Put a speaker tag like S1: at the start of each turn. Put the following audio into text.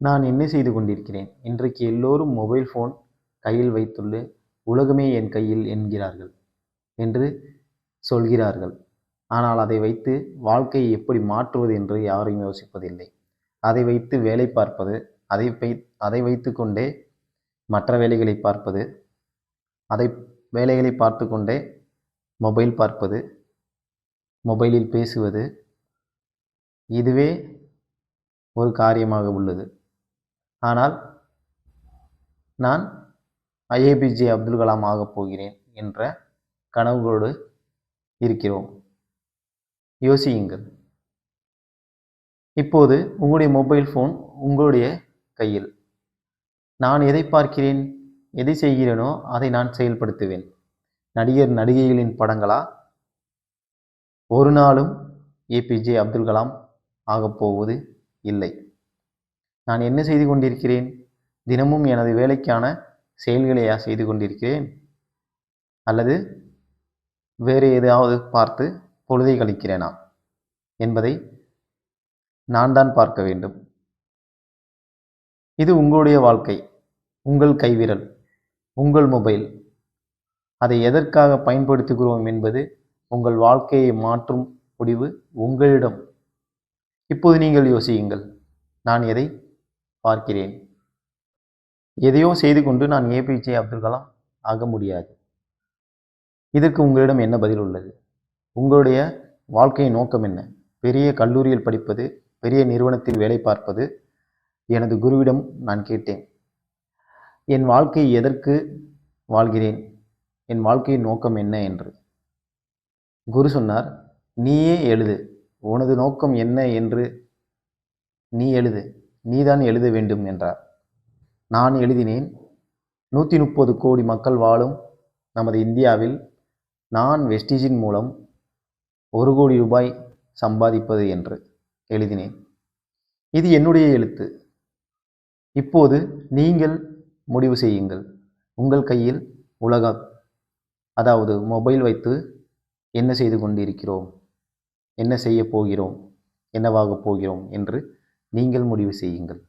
S1: நான் என்ன செய்து கொண்டிருக்கிறேன்? இன்றைக்கு எல்லோரும் மொபைல் ஃபோன் கையில் வைத்துள்ளு உலகமே என் கையில் என்கிறார்கள் என்று சொல்கிறார்கள். ஆனால் அதை வைத்து வாழ்க்கையை எப்படி மாற்றுவது என்று யாரும் யோசிப்பதில்லை. அதை வைத்து வேலை பார்ப்பது அதை வை அதை வைத்து கொண்டே மற்ற வேலைகளை பார்ப்பது அதை வேலைகளை பார்த்து கொண்டே மொபைல் பார்ப்பது மொபைலில் பேசுவது இதுவே ஒரு காரியமாக உள்ளது. ஆனால் நான் ஐஏபிஜே அப்துல் கலாம் ஆகப் போகிறேன் என்ற கனவுகளோடு இருக்கிறோம். யோசியுங்கள். இப்போது உங்களுடைய மொபைல் ஃபோன் உங்களுடைய கையில். நான் எதை பார்க்கிறேன் எதை செய்கிறேனோ அதை நான் செயல்படுத்துவேன். நடிகர் நடிகைகளின் படங்களா? ஒரு நாளும் ஏபிஜே அப்துல் கலாம் ஆகப்போவது இல்லை. நான் என்ன செய்து கொண்டிருக்கிறேன்? தினமும் எனது வேலைக்கான செயல்களையா செய்து கொண்டிருக்கிறேன்? அல்லது வேறு ஏதாவது பார்த்து பொழுதை கழிக்கிறேனா? என்பதை நான் தான் பார்க்க வேண்டும். இது உங்களுடைய வாழ்க்கை. உங்கள் கைவிரல். உங்கள் மொபைல். அதை எதற்காக பயன்படுத்துகிறோம் என்பது உங்கள் வாழ்க்கையை மாற்றும் முடிவு உங்களிடம். இப்போது நீங்கள் யோசியுங்கள். நான் எதை பார்க்கிறேன். எதையோ செய்து கொண்டு நான் ஏபிஜே அப்துல் கலாம் ஆக முடியாது. இதற்கு உங்களிடம் என்ன பதில் உள்ளது? உங்களுடைய வாழ்க்கையின் நோக்கம் என்ன? பெரிய கல்லூரியில் படிப்பது பெரிய நிறுவனத்தில் வேலை பார்ப்பது எனது குருவிடம் நான் கேட்டேன். என் வாழ்க்கை எதற்கு வாழ்கிறேன்? என் வாழ்க்கையின் நோக்கம் என்ன என்று. குரு சொன்னார் நீயே எழுது. உனது நோக்கம் என்ன என்று நீ எழுது. நீதான் எழுத வேண்டும் என்றார். நான் எழுதினேன். நூற்றி முப்பது கோடி மக்கள் வாழும் நமது இந்தியாவில் நான் வெஸ்டிஜின் மூலம் ஒரு கோடி ரூபாய் சம்பாதிப்பது என்று எழுதினேன். இது என்னுடைய எழுத்து. இப்போது நீங்கள் முடிவு செய்யுங்கள். உங்கள் கையில் உலகம் அதாவது மொபைல் வைத்து என்ன செய்து கொண்டிருக்கிறோம் என்ன செய்ய போகிறோம் என்னவாகப் போகிறோம் என்று நீங்கள் முடிவு செய்யுங்கள்.